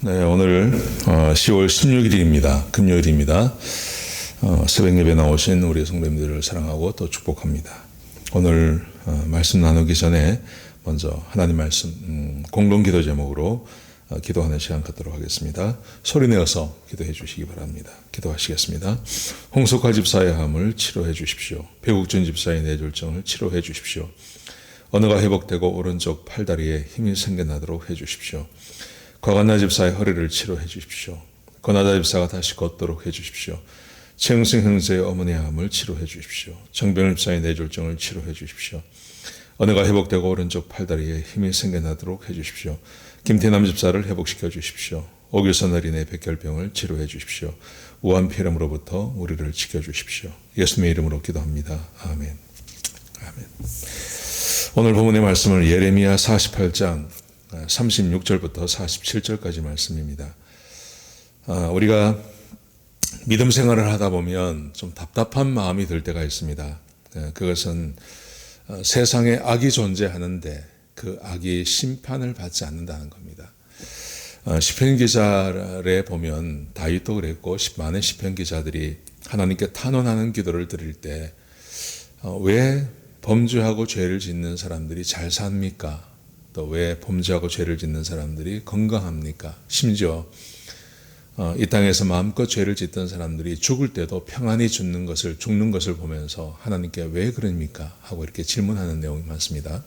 네, 오늘 10월 16일입니다. 금요일입니다. 어, 새벽 예배 나오신 우리 성도님들을 사랑하고 또 축복합니다. 오늘 어, 말씀 나누기 전에 먼저 하나님 말씀 음, 공동 기도 제목으로 어, 기도하는 시간 갖도록 하겠습니다. 소리 내어서 기도해 주시기 바랍니다. 기도하시겠습니다. 홍석화 집사의 함을 치료해 주십시오. 배국준 집사의 뇌졸중을 치료해 주십시오. 언어가 회복되고 오른쪽 팔다리에 힘이 생겨나도록 해 주십시오. 과관나 집사의 허리를 치료해 주십시오. 권하다 집사가 다시 걷도록 해 주십시오. 최영승 형제의 어머니의 암을 치료해 주십시오. 정병일 집사의 뇌졸중을 치료해 주십시오. 언어가 회복되고 오른쪽 팔다리에 힘이 생겨나도록 해 주십시오. 김태남 집사를 회복시켜 주십시오. 오길선 어린의 백혈병을 치료해 주십시오. 우한폐렴으로부터 우리를 지켜 주십시오. 예수님의 이름으로 기도합니다. 아멘. 아멘. 오늘 본문의 말씀을 예레미야 48장 36절부터 47절까지 말씀입니다. 아, 우리가 믿음 생활을 하다 보면 좀 답답한 마음이 들 때가 있습니다. 예, 그것은 어, 세상에 악이 존재하는데 그 악이 심판을 받지 않는다는 겁니다. 어, 시편 기자에 보면 다윗도 그랬고 많은 시편 기자들이 하나님께 탄원하는 기도를 드릴 때왜 어, 범죄하고 죄를 짓는 사람들이 잘 삽니까? 또 왜 범죄하고 죄를 짓는 사람들이 건강합니까? 심지어 어, 이 땅에서 마음껏 죄를 짓던 사람들이 죽을 때도 평안히 죽는 것을 죽는 것을 보면서 하나님께 왜 그럽니까? 하고 이렇게 질문하는 내용이 많습니다.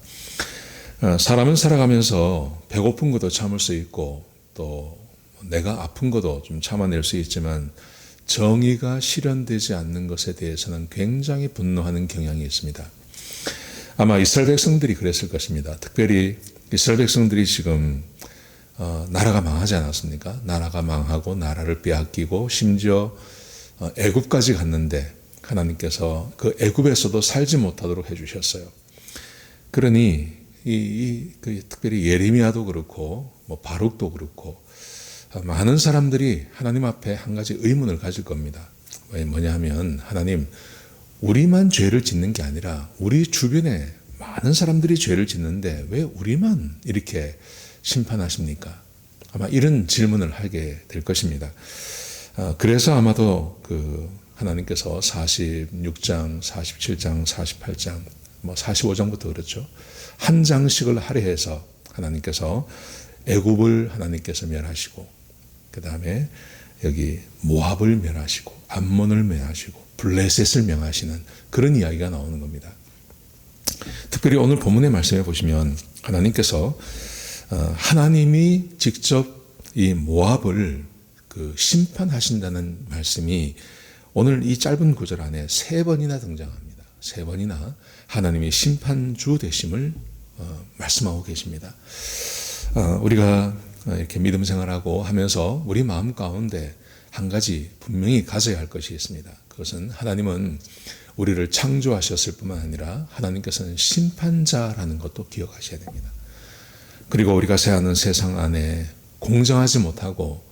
어, 사람은 살아가면서 배고픈 것도 참을 수 있고 또 내가 아픈 것도 좀 참아낼 수 있지만 정의가 실현되지 않는 것에 대해서는 굉장히 분노하는 경향이 있습니다. 아마 이스라엘 백성들이 그랬을 것입니다. 특별히 이스라엘 백성들이 지금 어, 나라가 망하지 않았습니까? 나라가 망하고 나라를 빼앗기고 심지어 어, 애굽까지 갔는데 하나님께서 그 애굽에서도 살지 못하도록 해주셨어요. 그러니 이, 이 그 특별히 예레미야도 그렇고 뭐 바룩도 그렇고 어, 많은 사람들이 하나님 앞에 한 가지 의문을 가질 겁니다. 왜 뭐냐면 하나님 우리만 죄를 짓는 게 아니라 우리 주변에 많은 사람들이 죄를 짓는데 왜 우리만 이렇게 심판하십니까? 아마 이런 질문을 하게 될 것입니다. 어, 그래서 아마도 그 하나님께서 46장, 47장, 48장, 뭐 45장부터 그렇죠. 한 장씩을 할애해서 하나님께서 애굽을 하나님께서 멸하시고 그 다음에 여기 모압을 멸하시고 암몬을 멸하시고 블레셋을 명하시는 그런 이야기가 나오는 겁니다. 특별히 오늘 본문의 말씀에 보시면 하나님께서 어, 하나님이 직접 이 모압을 그 심판하신다는 말씀이 오늘 이 짧은 구절 안에 세 번이나 등장합니다. 세 번이나 하나님이 심판주 되심을 어, 말씀하고 계십니다. 어, 우리가 이렇게 믿음 생활하고 하면서 우리 마음 가운데 한 가지 분명히 가져야 할 것이 있습니다. 그것은 하나님은 우리를 창조하셨을 뿐만 아니라 하나님께서는 심판자라는 것도 기억하셔야 됩니다. 그리고 우리가 사는 세상 안에 공정하지 못하고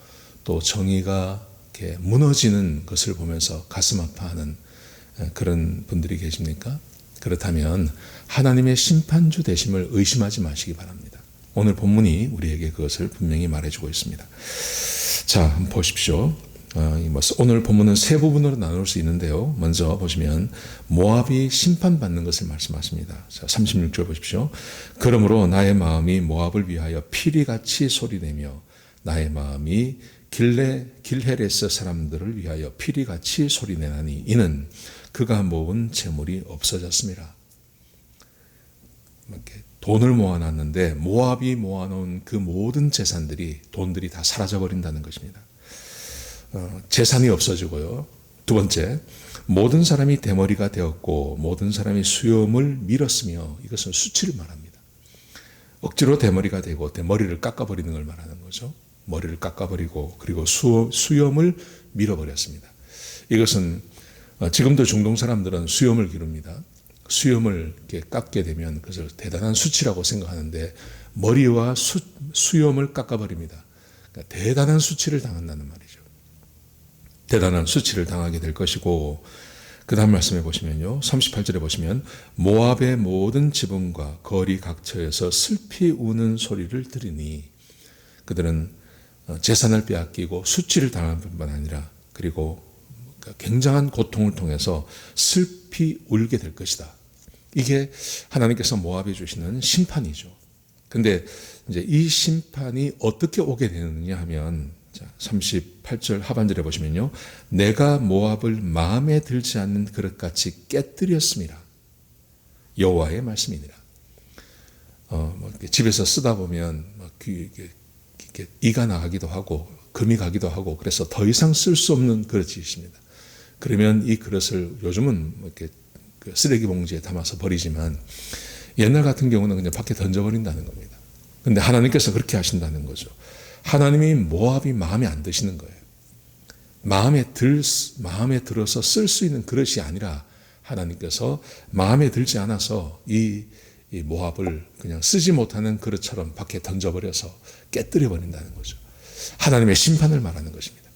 또 정의가 이렇게 무너지는 것을 보면서 가슴 아파하는 그런 분들이 계십니까? 그렇다면 하나님의 심판주 되심을 의심하지 마시기 바랍니다. 오늘 본문이 우리에게 그것을 분명히 말해주고 있습니다. 자, 보십시오. 어, 뭐 오늘 본문은 세 부분으로 나눌 수 있는데요. 먼저 보시면 모압이 심판받는 것을 말씀하십니다. 자, 36절 보십시오. 그러므로 나의 마음이 모압을 위하여 피리같이 소리내며 나의 마음이 길레 길헤레스 사람들을 위하여 피리같이 소리내나니 이는 그가 모은 재물이 없어졌습니다. 돈을 모아놨는데 모압이 모아놓은 그 모든 재산들이 돈들이 다 사라져 버린다는 것입니다. 어, 재산이 없어지고요. 두 번째, 모든 사람이 대머리가 되었고 모든 사람이 수염을 밀었으며 이것은 수치를 말합니다. 억지로 대머리가 되고 대머리를 깎아버리는 걸 말하는 거죠. 머리를 깎아버리고 그리고 수, 수염을 밀어버렸습니다. 이것은 어, 지금도 중동 사람들은 수염을 기릅니다. 수염을 이렇게 깎게 되면 그것을 대단한 수치라고 생각하는데 머리와 수, 수염을 깎아버립니다. 그러니까 대단한 수치를 당한다는 말이죠. 대단한 수치를 당하게 될 것이고 그 다음 말씀해 보시면요. 38절에 보시면 모압의 모든 지붕과 거리 각처에서 슬피 우는 소리를 들으니 그들은 어, 재산을 빼앗기고 수치를 당할 뿐만 아니라 그리고 굉장한 고통을 통해서 슬피 울게 될 것이다. 이게 하나님께서 모압해 주시는 심판이죠. 근데 이제 이 심판이 어떻게 오게 되느냐 하면 자, 38절 하반절에 보시면요. 내가 모압을 마음에 들지 않는 그릇같이 깨뜨렸습니다. 여호와의 말씀이니라. 어, 뭐 집에서 쓰다 보면 막 귀, 이게 이가 나가기도 하고 금이 가기도 하고 그래서 더 이상 쓸 수 없는 그릇이 있습니다. 그러면 이 그릇을 요즘은 뭐 이렇게 그 쓰레기 봉지에 담아서 버리지만 옛날 같은 경우는 그냥 밖에 던져버린다는 겁니다. 근데 하나님께서 그렇게 하신다는 거죠. 하나님이 모압이 마음에 안 드시는 거예요. 마음에 들, 마음에 들어서 쓸 수 있는 그릇이 아니라 하나님께서 마음에 들지 않아서 이, 이 모압을 그냥 쓰지 못하는 그릇처럼 밖에 던져버려서 깨뜨려 버린다는 거죠. 하나님의 심판을 말하는 것입니다.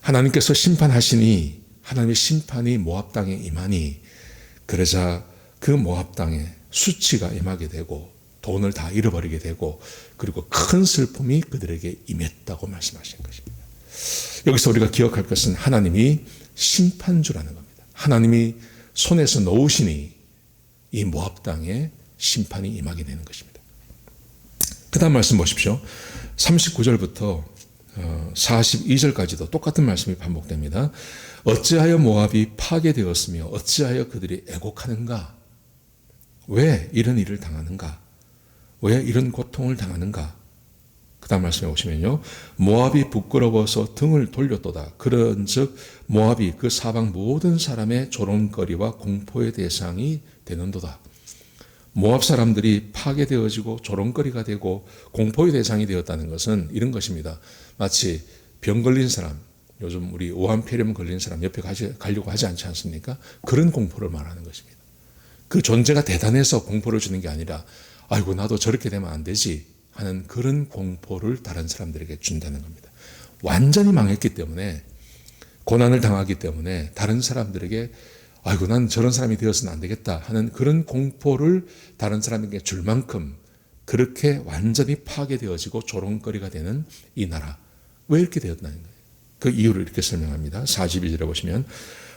하나님께서 심판하시니 하나님의 심판이 모압 땅에 임하니 그러자 그 모압 땅에 수치가 임하게 되고 돈을 다 잃어버리게 되고 그리고 큰 슬픔이 그들에게 임했다고 말씀하신 것입니다. 여기서 우리가 기억할 것은 하나님이 심판주라는 겁니다. 하나님이 손에서 놓으시니 이 모압 땅에 심판이 임하게 되는 것입니다. 그 다음 말씀 보십시오. 39절부터 42절까지도 어, 똑같은 말씀이 반복됩니다. 어찌하여 모압이 파괴되었으며 어찌하여 그들이 애곡하는가? 왜 이런 일을 당하는가? 왜 이런 고통을 당하는가? 그 다음 말씀에 오시면요. 모압이 부끄러워서 등을 돌렸도다. 그런 즉, 모압이 그 사방 모든 사람의 조롱거리와 공포의 대상이 되는도다. 모압 사람들이 파괴되어지고 조롱거리가 되고 공포의 대상이 되었다는 것은 이런 것입니다. 마치 병 걸린 사람, 요즘 우리 오한폐렴 걸린 사람 옆에 가지, 가려고 하지 않지 않습니까? 그런 공포를 말하는 것입니다. 그 존재가 대단해서 공포를 주는 게 아니라 아이고 나도 저렇게 되면 안 되지 하는 그런 공포를 다른 사람들에게 준다는 겁니다. 완전히 망했기 때문에 고난을 당하기 때문에 다른 사람들에게 아이고 난 저런 사람이 되어서는 안 되겠다 하는 그런 공포를 다른 사람에게 줄 만큼 그렇게 완전히 파괴되어지고 조롱거리가 되는 이 나라 왜 이렇게 되었나는 거예요. 그 이유를 이렇게 설명합니다. 42절에 보시면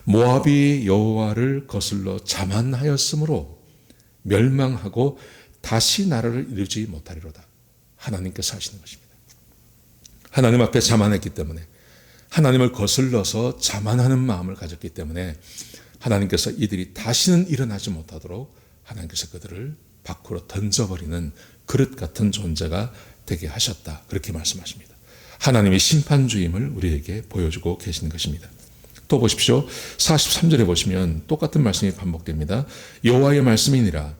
모압이 여호와를 거슬러 자만하였으므로 멸망하고 다시 나라를 이루지 못하리로다. 하나님께서 하시는 것입니다. 하나님 앞에 자만했기 때문에 하나님을 거슬러서 자만하는 마음을 가졌기 때문에 하나님께서 이들이 다시는 일어나지 못하도록 하나님께서 그들을 밖으로 던져버리는 그릇 같은 존재가 되게 하셨다. 그렇게 말씀하십니다. 하나님의 심판주임을 우리에게 보여주고 계시는 것입니다. 또 보십시오. 43절에 보시면 똑같은 말씀이 반복됩니다. 여호와의 말씀이니라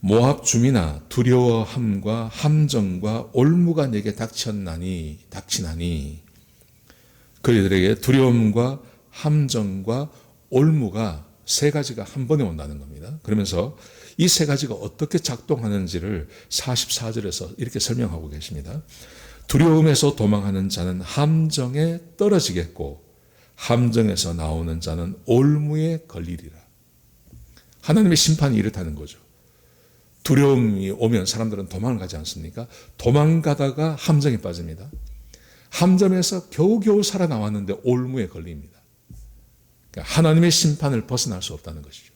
모압 주민아 두려워함과 함정과 올무가 내게 닥쳤나니 닥치나니 그들에게 두려움과 함정과 올무가 세 가지가 한 번에 온다는 겁니다. 그러면서 이 세 가지가 어떻게 작동하는지를 44절에서 이렇게 설명하고 계십니다. 두려움에서 도망하는 자는 함정에 떨어지겠고 함정에서 나오는 자는 올무에 걸리리라. 하나님의 심판이 이렇다는 거죠. 두려움이 오면 사람들은 도망을 가지 않습니까? 도망가다가 함정에 빠집니다. 함정에서 겨우겨우 살아나왔는데 올무에 걸립니다. 그러니까 하나님의 심판을 벗어날 수 없다는 것이죠.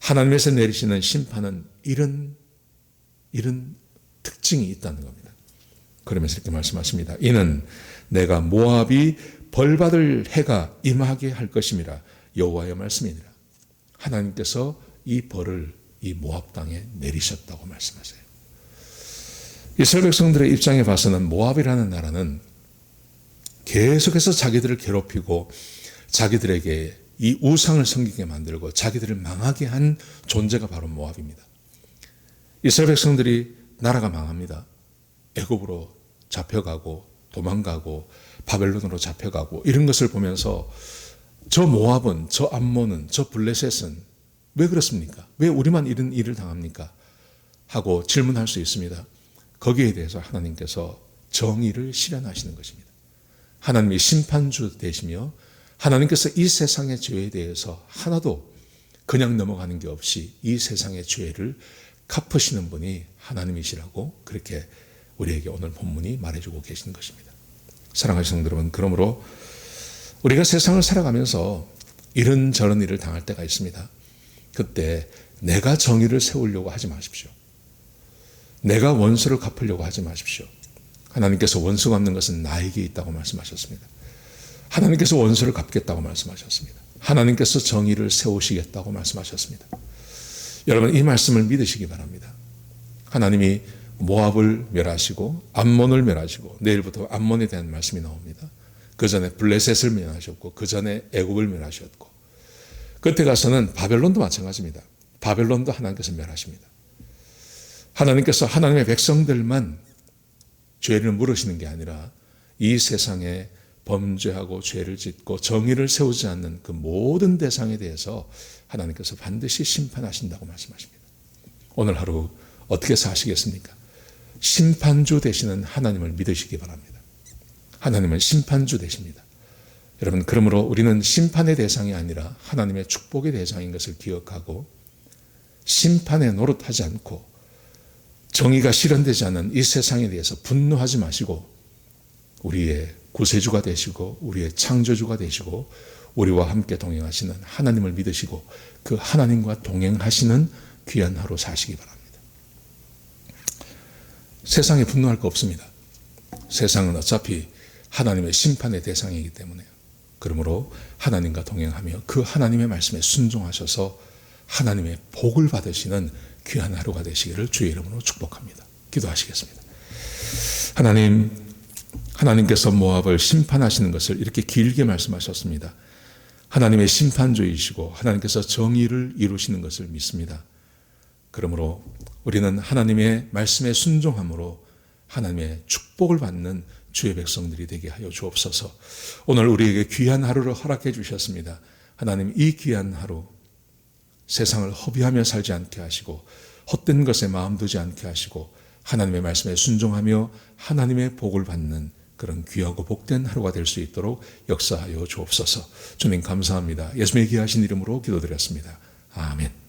하나님에서 내리시는 심판은 이런, 이런 특징이 있다는 겁니다. 그러면서 이렇게 말씀하십니다. 이는 내가 모압이 벌받을 해가 임하게 할 것임이라 여호와의 말씀이니라. 하나님께서 이 벌을 이 모압 땅에 내리셨다고 말씀하세요. 이스라엘 백성들의 입장에 봐서는 모압이라는 나라는 계속해서 자기들을 괴롭히고 자기들에게 이 우상을 섬기게 만들고 자기들을 망하게 한 존재가 바로 모압입니다. 이스라엘 백성들이 나라가 망합니다. 애굽으로 잡혀가고 도망가고 바벨론으로 잡혀가고 이런 것을 보면서 저 모압은 저 암몬은 저 블레셋은 왜 그렇습니까? 왜 우리만 이런 일을 당합니까? 하고 질문할 수 있습니다. 거기에 대해서 하나님께서 정의를 실현하시는 것입니다. 하나님이 심판주 되시며 하나님께서 이 세상의 죄에 대해서 하나도 그냥 넘어가는 게 없이 이 세상의 죄를 갚으시는 분이 하나님이시라고 그렇게 우리에게 오늘 본문이 말해주고 계시는 것입니다. 사랑하시는 성도 여러분, 그러므로 우리가 세상을 살아가면서 이런 저런 일을 당할 때가 있습니다. 그때 내가 정의를 세우려고 하지 마십시오. 내가 원수를 갚으려고 하지 마십시오. 하나님께서 원수 갚는 것은 나에게 있다고 말씀하셨습니다. 하나님께서 원수를 갚겠다고 말씀하셨습니다. 하나님께서 정의를 세우시겠다고 말씀하셨습니다. 여러분 이 말씀을 믿으시기 바랍니다. 하나님이 모압을 멸하시고 암몬을 멸하시고 내일부터 암몬에 대한 말씀이 나옵니다. 그 전에 블레셋을 멸하셨고 그 전에 애굽을 멸하셨고 끝에 가서는 바벨론도 마찬가지입니다. 바벨론도 하나님께서 멸하십니다. 하나님께서 하나님의 백성들만 죄를 물으시는 게 아니라 이 세상에 범죄하고 죄를 짓고 정의를 세우지 않는 그 모든 대상에 대해서 하나님께서 반드시 심판하신다고 말씀하십니다. 오늘 하루 어떻게 사시겠습니까? 심판주 되시는 하나님을 믿으시기 바랍니다. 하나님은 심판주 되십니다. 여러분, 그러므로 우리는 심판의 대상이 아니라 하나님의 축복의 대상인 것을 기억하고 심판에 노릇하지 않고 정의가 실현되지 않는 이 세상에 대해서 분노하지 마시고 우리의 구세주가 되시고 우리의 창조주가 되시고 우리와 함께 동행하시는 하나님을 믿으시고 그 하나님과 동행하시는 귀한 하루 사시기 바랍니다. 세상에 분노할 거 없습니다. 세상은 어차피 하나님의 심판의 대상이기 때문에요. 그러므로 하나님과 동행하며 그 하나님의 말씀에 순종하셔서 하나님의 복을 받으시는 귀한 하루가 되시기를 주의 이름으로 축복합니다. 기도하시겠습니다. 하나님, 하나님께서 모압을 심판하시는 것을 이렇게 길게 말씀하셨습니다. 하나님의 심판주이시고 하나님께서 정의를 이루시는 것을 믿습니다. 그러므로 우리는 하나님의 말씀에 순종함으로 하나님의 축복을 받는 주의 백성들이 되게 하여 주옵소서. 오늘 우리에게 귀한 하루를 허락해 주셨습니다. 하나님 이 귀한 하루 세상을 허비하며 살지 않게 하시고 헛된 것에 마음 두지 않게 하시고 하나님의 말씀에 순종하며 하나님의 복을 받는 그런 귀하고 복된 하루가 될 수 있도록 역사하여 주옵소서. 주님 감사합니다. 예수님의 귀하신 이름으로 기도드렸습니다. 아멘.